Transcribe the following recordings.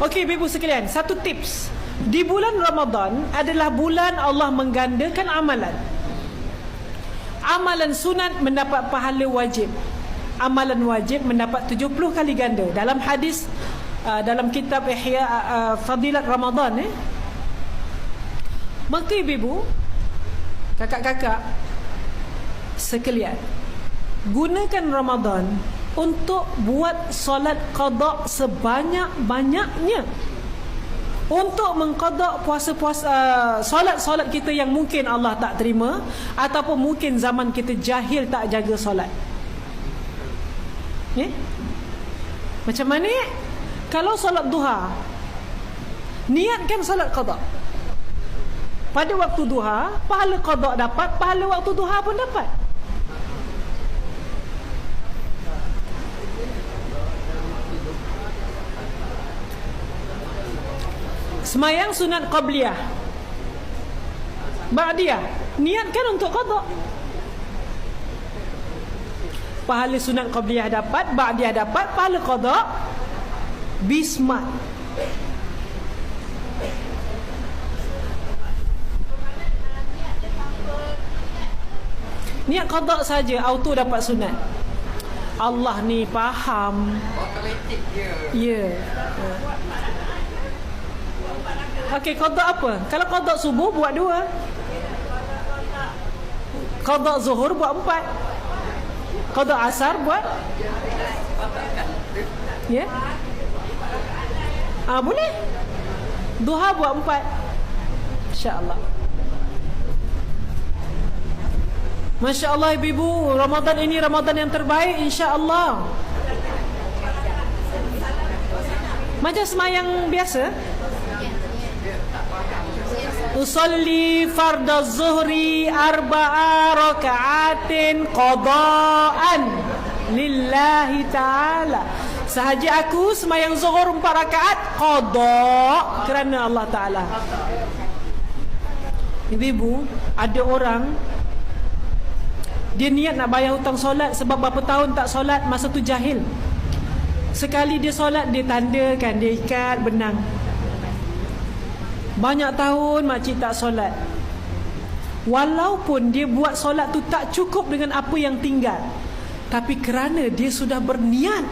Okey, ibu sekalian, satu tips. Di bulan Ramadan adalah bulan Allah menggandakan amalan. Amalan sunat mendapat pahala wajib. Amalan wajib mendapat 70 kali ganda. Dalam hadis uh, dalam kitab Ihya uh, Fadilat Ramadan eh. Maka ibu, kakak-kakak sekalian, gunakan Ramadan untuk buat solat qada sebanyak-banyaknya untuk mengqada puasa-puasa uh, solat-solat kita yang mungkin Allah tak terima ataupun mungkin zaman kita jahil tak jaga solat. Ya? Macam mana? Kalau solat duha niatkan solat qada. Pada waktu duha, pahala qada dapat, pahala waktu duha pun dapat. Semayang sunat qabliyah Ba'diyah. Niatkan untuk qadha. Pahala sunat qabliyah dapat Ba'diyah dapat Pahala qadha Bismat. Niat qadha saja Auto dapat sunat. Allah ni faham. Dia. Ya. yeah. Okey, qada apa? Kalau qada subuh buat dua. Qada zuhur buat empat. Qada asar buat Ya? Yeah? Ah, boleh. Duha buat empat. Insya-Allah. Masya Allah ibu-ibu Ramadan ini Ramadan yang terbaik Insya Allah Macam semayang biasa Usalli farda zuhri arba'a raka'atin qada'an lillahi ta'ala. Sahaja aku semayang zuhur empat rakaat qada' kerana Allah Ta'ala. Ibu-ibu, ada orang dia niat nak bayar hutang solat sebab berapa tahun tak solat masa tu jahil. Sekali dia solat dia tandakan, dia ikat benang. Banyak tahun makcik tak solat Walaupun dia buat solat tu tak cukup dengan apa yang tinggal Tapi kerana dia sudah berniat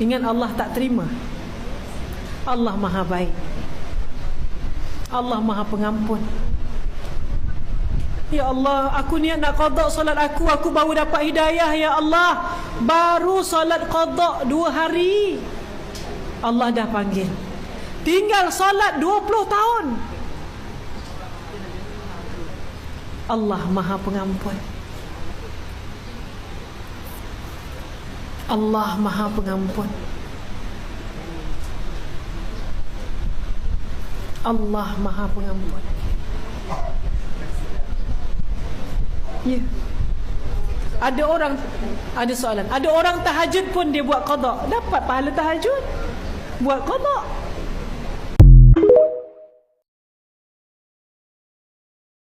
Ingat Allah tak terima Allah maha baik Allah maha pengampun Ya Allah, aku niat nak qada solat aku, aku baru dapat hidayah ya Allah. Baru solat qada dua hari. Allah dah panggil. Tinggal solat 20 tahun. Allah maha pengampun. Allah maha pengampun. Allah maha pengampun. Ya. Ada orang Ada soalan. Ada orang tahajud pun dia buat qada Dapat pahala tahajud. Buat qada